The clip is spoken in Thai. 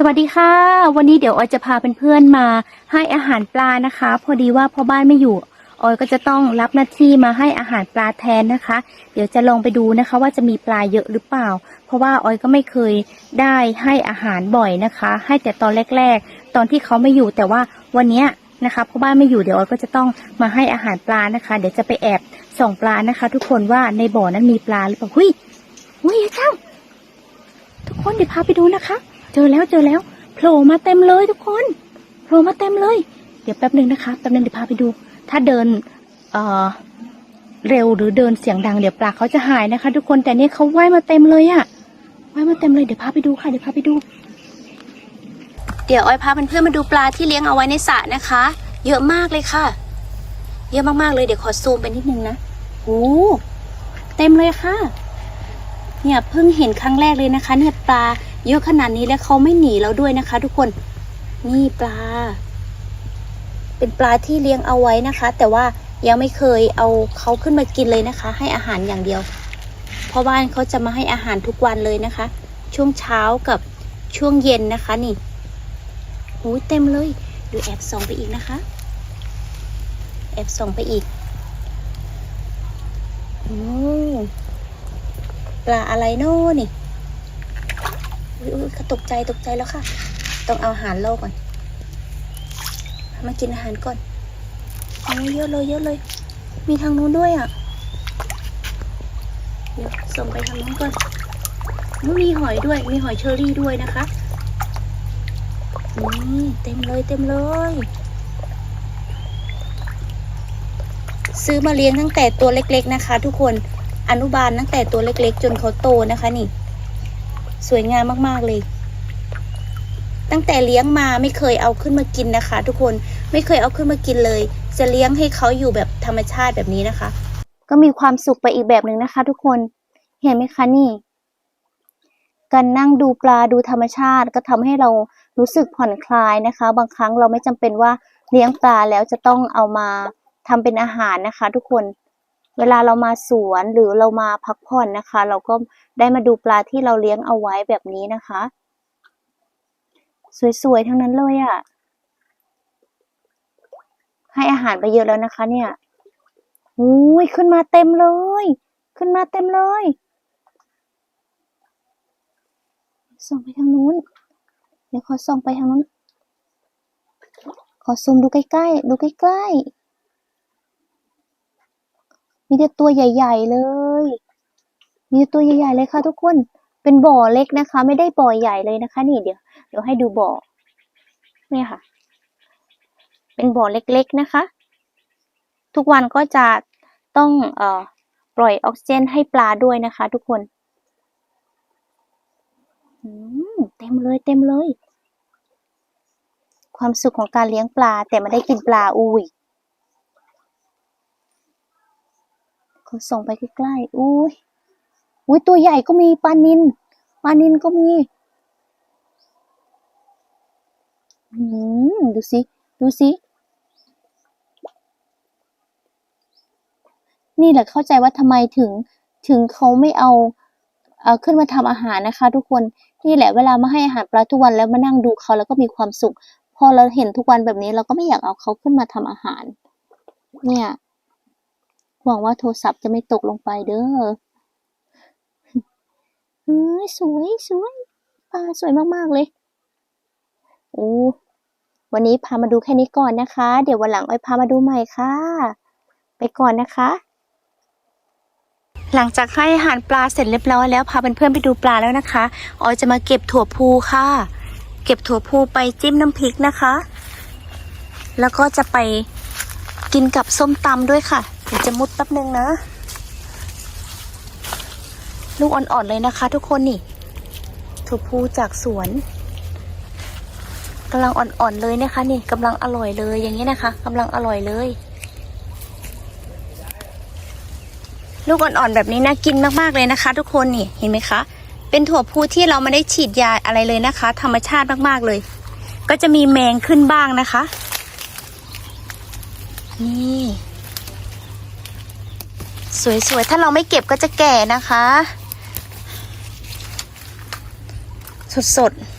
สวัสดีค่ะ วันนี้เดี๋ยวออยจะพาเพื่อนๆมาให้อาหารปลานะคะ พอดีว่าพ่อบ้านไม่อยู่ออยก็จะต้องรับหน้าที่มาให้อาหารปลาแทนนะคะ เดี๋ยวจะลองไปดูนะคะ ว่าจะมีปลาเยอะหรือเปล่า เพราะว่าออยก็ไม่เคยได้ให้อาหารบ่อยนะคะ ให้แต่ตอนแรก ๆ ตอนที่เขาไม่อยู่แต่ว่าวันนี้นะคะพ่อบ้านไม่อยู่เดี๋ยวออยก็จะต้องมาให้อาหารปลานะคะ เดี๋ยวจะไปแอบส่องปลานะคะ ทุกคนว่าในบ่อนั้นมีปลาหรือเปล่าหุยหุยไอ้เจ้าทุกคนเดี๋ยวพาไปดูนะคะ จอแล้วเจอแล้วโผล่มาเต็มเลยทุกคนโผล่มาเต็มเลย เดี๋ยวแป๊บหนึ่งนะคะแป๊บหนึ่งเดี๋ยวพาไปดู ถ้าเดินเอ่อเร็วหรือเดินเสียงดังเดี๋ยวปลาเขาจะหายนะคะ ทุกคนแต่นี่เขาว่ายมาเต็มเลยอะว่ายมาเต็มเลยเดี๋ยวพาไปดูค่ะเดี๋ยวพาไปดู เดี๋ยวอ้อยพาเพื่อนๆมาดูปลาที่เลี้ยงเอาไว้ในสระนะคะ เยอะมากเลยค่ะ เยอะมากๆเลยเดี๋ยวขอซูมไปนิดนึงนะโอ้เต็มเลยค่ะ เนี่ยเพิ่งเห็นครั้งแรกเลยนะคะ เนี่ยปลา เยอะขนาดนี้แล้วเขาไม่หนีเราด้วยนะคะ ทุกคนนี่ปลา เป็นปลาที่เลี้ยงเอาไว้นะคะ แต่ว่ายังไม่เคยเอาเขาขึ้นมากินเลยนะคะ ให้อาหารอย่างเดียวเพราะบ้านเขาจะมาให้อาหารทุกวันเลยนะคะ ช่วงเช้ากับช่วงเย็นนะคะนี่โอ้ยเต็มเลยดูแอบส่องไปอีกนะคะ แอบส่องไปอีกโอ้ปลาอะไรโน่นี่ อุ๊ยอุ๊ยตกใจตกใจแล้วค่ะ ต้องเอาอาหารโลก่อน มากินอาหารก่อนโอ้เยอะเลยเยอะเลย มีทางนู้นด้วยอะ เดี๋ยวส่งไปทางนู้นก่อนมีหอยด้วย มีหอยเชอรี่ด้วยนะคะนี่เต็มเลยเต็มเลย ซื้อมาเลี้ยงตั้งแต่ตัวเล็ก ๆ นะคะ ทุกคนอนุบาลตั้งแต่ตัวเล็ก ๆ จนเขาโตนะคะนี่ สวยงามมากๆเลย ตั้งแต่เลี้ยงมาไม่เคยเอาขึ้นมากินนะคะ ทุกคนไม่เคยเอาขึ้นมากินเลย จะเลี้ยงให้เขาอยู่แบบธรรมชาติแบบนี้นะคะ ก็มีความสุขไปอีกแบบหนึ่งนะคะ ทุกคนเห็นไหมคะนี่การนั่งดูปลาดูธรรมชาติก็ทำให้เรารู้สึกผ่อนคลายนะคะ บางครั้งเราไม่จำเป็นว่าเลี้ยงปลาแล้วจะต้องเอามาทำเป็นอาหารนะคะ ทุกคน เวลาเรามาสวนหรือเรามาพักผ่อนนะคะ เราก็ได้มาดูปลาที่เราเลี้ยงเอาไว้แบบนี้นะคะ สวยๆทั้งนั้นเลยอะ่ะ ให้อาหารไปเยอะแล้วนะคะ เนี่ยอุ้ยขึ้นมาเต็มเลย ขึ้นมาเต็มเลยส่องไปทางนู้น เดี๋ยวขอส่องไปทางนู้น ขอซูมดูใกล้ๆ ดูใกล้ๆ มีแต่ตัวใหญ่ ๆ เลย มีแต่ตัวใหญ่ๆเลยค่ะ ทุกคน เป็นบ่อเล็กนะคะ ไม่ได้บ่อใหญ่เลยนะคะ นี่เดี๋ยว เดี๋ยวให้ดูบ่อ เนี่ยค่ะ เป็นบ่อเล็กๆนะคะ ทุกวันก็จะต้องเอ่อปล่อยออกซิเจนให้ปลาด้วยนะคะ ทุกคนเต็มเลยเต็มเลย ความสุขของการเลี้ยงปลาแต่ไม่ได้กินปลาอุ้ย ส่งไปใกล้ๆอุ้ยอุ้ยตัวใหญ่ก็มีปลานินปลานินก็มีดูสิ ดูสิ นี่แหละเข้าใจว่าทำไมถึงถึงเขาไม่เอาเอาขึ้นมาทำอาหารนะคะ ทุกคน นี่แหละเวลามาให้อาหารปลาทุกวันแล้วมานั่งดูเขาแล้วก็มีความสุข พอเราเห็นทุกวันแบบนี้เราก็ไม่อยากเอาเขาขึ้นมาทำอาหาร เนี่ย วังว่าโทรศัพท์จะไม่ตกลงไปเด้อเฮ้ยสวยสวยปลาสวยมาก ๆ เลย โอ้ วันนี้พามาดูแค่นี้ก่อนนะคะ เดี๋ยววันหลังอ้อยพามาดูใหม่ค่ะ ไปก่อนนะคะ หลังจากให้อาหารปลาเสร็จเรียบร้อยแล้วพาเพื่อนๆไปดูปลาแล้วนะคะออยจะมาเก็บถั่วพูค่ะ เก็บถั่วพูไปจิ้มน้ำพริกนะคะ แล้วก็จะไปกินกับส้มตำด้วยค่ะ เดี๋ยวจะมุดแป๊บนึงนะ ลูกอ่อนๆเลยนะคะ ทุกคนนี่ถั่วพูจากสวนกำลังอ่อนๆเลยนะคะ นี่กำลังอร่อยเลยอย่างนี้นะคะกำลังอร่อยเลย ลูกอ่อนๆแบบนี้น่ากินมากๆเลยนะคะ ทุกคนนี่เห็นไหมคะ เป็นถั่วพูที่เราไม่ได้ฉีดยาอะไรเลยนะคะ ธรรมชาติมากๆเลย ก็จะมีแมงขึ้นบ้างนะคะ นี่ สวยๆ ถ้าเราไม่เก็บก็จะแก่นะคะ สดๆ